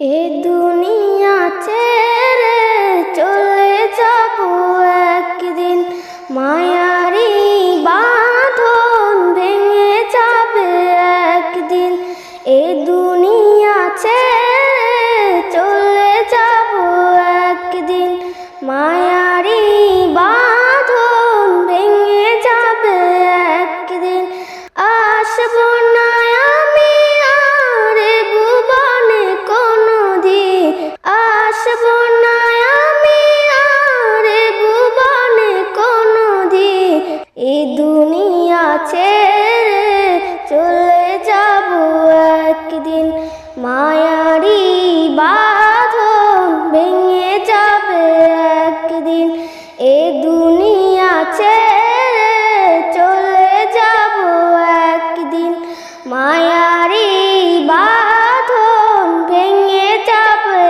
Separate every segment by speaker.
Speaker 1: এ দুনিয়া ছেড়ে চলে যাব একদিন। মায়ারি বাঁধন ভেঙে যাবে একদিন। এ দুনিয়া ছেড়ে চলে যাব একদিন। মায়ারি বাঁধন ভেঙে যাবে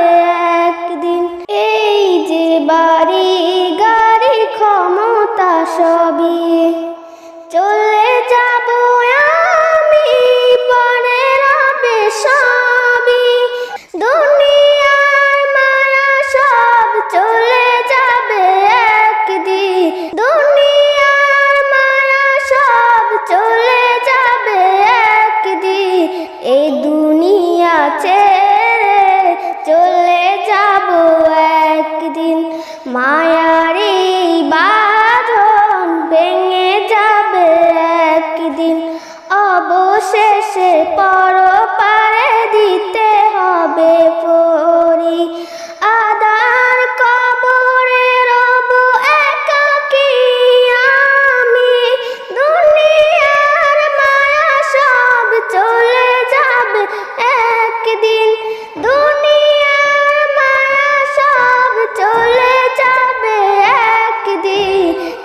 Speaker 1: একদিন। এই যে বাড়ি, গাড়ি, ক্ষমতা সবই একদিন মায়ারি বাঁধন ভেঙে যাবে একদিন। অবশেষে পর পারে দিতে হবে